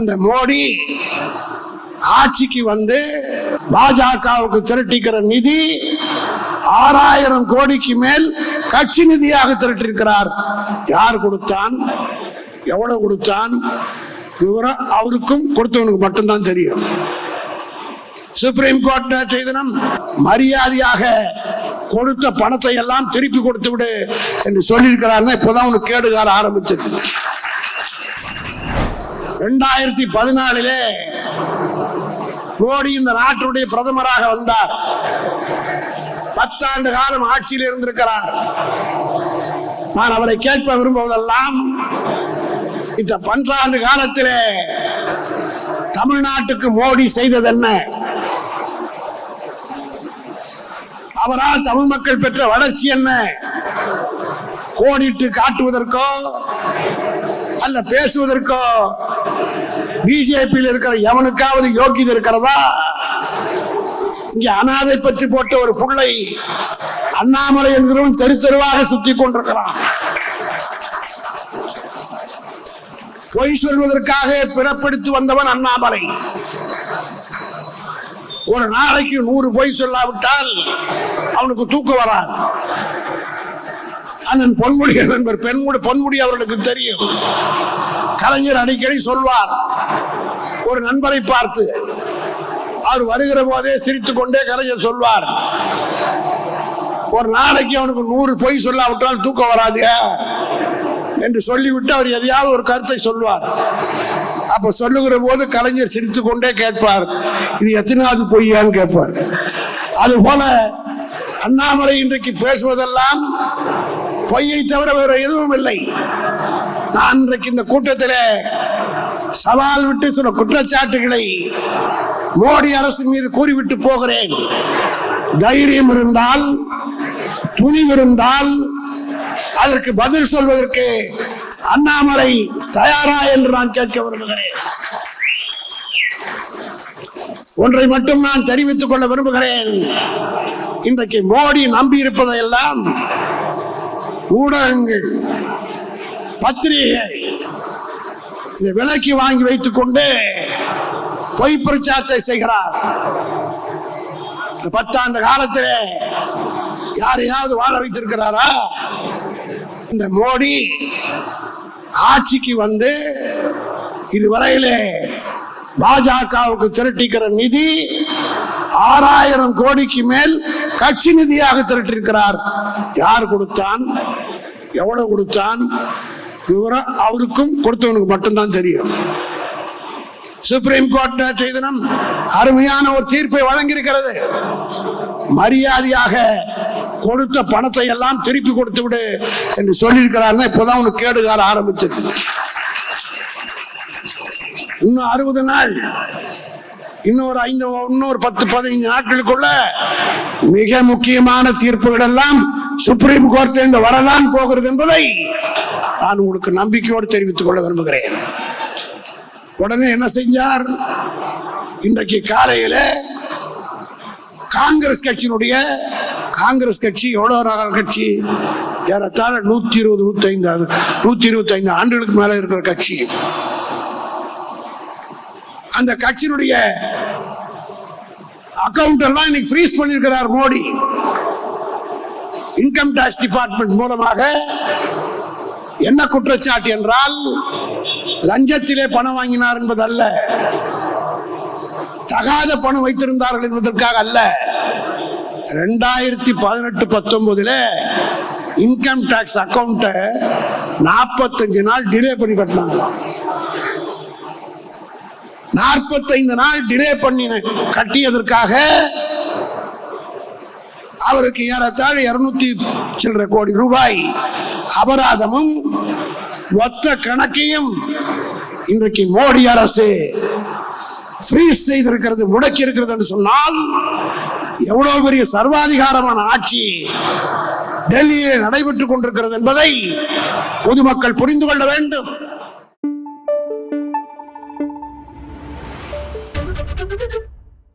இந்த மோடி ஆட்சிக்கு வந்து பாஜகவுக்கு திரட்டிக்கிற நிதி ஆறாயிரம் கோடிக்கு மேல் கட்சி நிதியாக திரட்டிருக்கிறார் யார் கொடுத்தான்? எவ்வளவு கொடுத்தான்? விவரம் அவருக்கும் கொடுத்தவனுக்கு மட்டும்தான் தெரியும். சுப்ரீம் கோர்ட் நேற்றைய தினம் மரியாதையாக கொடுத்த பணத்தை எல்லாம் திருப்பி கொடுத்து விடு என்று சொல்லியிருக்கிறாருன்னா இப்போதான் உனக்கு கேடுகார ஆரம்பிச்சிருக்கு ரெண்டாயிரத்தி பதினாலிலே மோடி இந்த நாட்டுடைய பிரதமராக வந்தார். பத்தாண்டு காலம் ஆட்சியில் இருந்திருக்கிறார். நான் அவரை கேட்ப விரும்புவதெல்லாம் இந்த பன்றாண்டு காலத்திலே தமிழ்நாட்டுக்கு மோடி செய்தது என்ன அவரால் தமிழ் மக்கள் பெற்ற வளர்ச்சி என்ன? கோடிட்டு காட்டுவதற்கோ அல்ல பேசுவதற்கோ? பிஜேபியில் இருக்கிற எவனுக்காவது யோகியது இருக்கிறதா? இங்கே அனாதை பற்றி போட்ட ஒரு புள்ளை அண்ணாமலை என்கிறவன் தெரு தெருவாக சுத்தி கொண்டிருக்கிறான். பொய் சொல்வதற்காக பிறப்படுத்தி வந்தவன் அண்ணாமலை. ஒரு நாளைக்கு நூறு பொய் சொல்லாவிட்டால் அவனுக்கு தூக்கம் வராது. அண்ணன் பொன்முடி நண்பர் பெண்முடி பொன்முடி அவர்களுக்கு தெரியும். கலைஞர் அடிக்கடி சொல்வார் ஒரு நண்பரை பார்த்து அவர் வருகிற போதே சிரித்து கொண்டே கலைஞர் சொல்வார் ஒரு நாளைக்கு அவனுக்கு நூறு பொய் சொல்லாவிட்டால் தூக்கம் வராது என்று சொல்லிவிட்டு அவர் எதையாவது ஒரு கருத்தை சொல்வார். அப்ப சொல்லுகிற போது கலைஞர் சிரித்து கொண்டே கேட்பார் இது எத்தனாவது பொய்யான்னு கேட்பார். அது போல அண்ணாமலை இன்றைக்கு பேசுவதெல்லாம் பொய்யை தவிர வேற எதுவும் இல்லை. நான் இன்றைக்கு இந்த கூட்டத்தில் சவால் விட்டு சில குற்றச்சாட்டுகளை மோடி அரசு மீது கூறிவிட்டு போகிறேன். தைரியம் இருந்தால் துணிவு இருந்தால் அதற்கு பதில் சொல்வதற்கு அண்ணாமலை தயாரா என்று நான் கேட்க விரும்புகிறேன். ஒன்றை மட்டும் நான் தெரிவித்துக் கொள்ள விரும்புகிறேன். இன்றைக்கு மோடி நம்பி இருப்பதையெல்லாம் ஊடகங்கள் பத்திரிகை இதை விலக்கி வாங்கி வைத்துக் கொண்டு பொய் பிரச்சாரத்தை செய்கிறார். இந்த பத்தாண்டு காலத்திலே யாரையாவது வாழ வைத்திருக்கிறாரா? இந்த மோடி ஆட்சிக்கு வந்து இதுவரையிலே பாஜகவுக்கு திரட்டிக்கிற நிதி ஆறாயிரம் கோடிக்கு மேல் கட்சி நிதியாக திரட்டிருக்கிறார் யார் கொடுத்தான்? எவ்வளவு கொடுத்தான்? விவரம் அவருக்கும் கொடுத்தவனுக்கு மட்டும்தான் தெரியும். சுப்ரீம் கோர்ட் நேற்றைய தினம் அருமையான ஒரு தீர்ப்பை வழங்கியிருக்கிறது. மரியாதையாக கொடுத்த பணத்தை எல்லாம் திருப்பி கொடுத்து விடு என்று சொல்லியிருக்கிறாருன்னா இப்போதான் உனக்கு கேடுகார ஆரம்பிச்சிருக்கு இன்னும் அறுபது நாள் இன்னொரு ஐந்து இன்னொரு பத்து பதினைந்து நாட்களுக்குள்ள மிக முக்கியமான தீர்ப்புகள் எல்லாம் சுப்ரீம் கோர்ட்ல இருந்து வரதான் போகிறது என்பதை நான் உங்களுக்கு நம்பிக்கையோடு தெரிவித்துக் கொள்ள விரும்புகிறேன். உடனே என்ன செஞ்சார்? இன்றைக்கு காலையில காங்கிரஸ் கட்சியினுடைய காங்கிரஸ் கட்சி எவ்வளோ நாள் கட்சி ஏறத்தாழ நூத்தி இருபது நூத்தி ஐந்து நூத்தி இருபத்தி ஐந்து ஆண்டுகளுக்கு மேல இருக்கிற கட்சி. அந்த கட்சியினுடைய அக்கவுண்ட் எல்லாம் இன்னைக்கு ஃப்ரீஸ் பண்ணியிருக்கிறார் மோடி. இன்கம் டாக்ஸ் டிபார்ட்மெண்ட் மூலமாக என்ன குற்றச்சாட்டு என்றால் லஞ்சத்திலே பணம் வாங்கினார் என்பது அல்ல தகாத பணம் வைத்திருந்தார்கள் என்பதற்காக அல்ல. ரெண்டாயிரத்தி பதினெட்டு பத்தொன்பதுல இன்கம் டாக்ஸ் அக்கௌண்ட்டை நாற்பத்தஞ்சு நாள் டிலே பண்ணி கட்டினாங்களாம் நாற்பத்தைந்து நாள் டிலே பண்ணி கட்டியதற்காக அவருக்கு ஏறத்தாழ இருநூத்தி சில்லரை கோடி ரூபாய் அபராதமும் ஒத்த கணக்கையும் இன்றைக்கு மோடி அரசு ஃப்ரீஸ் செய்திருக்கிறது முடக்கி இருக்கிறது என்று சொன்னால் எவ்வளவு பெரிய சர்வாதிகாரமான ஆட்சி டெல்லியில் நடைபெற்றுக் கொண்டிருக்கிறது என்பதை பொதுமக்கள் புரிந்து கொள்ள வேண்டும்.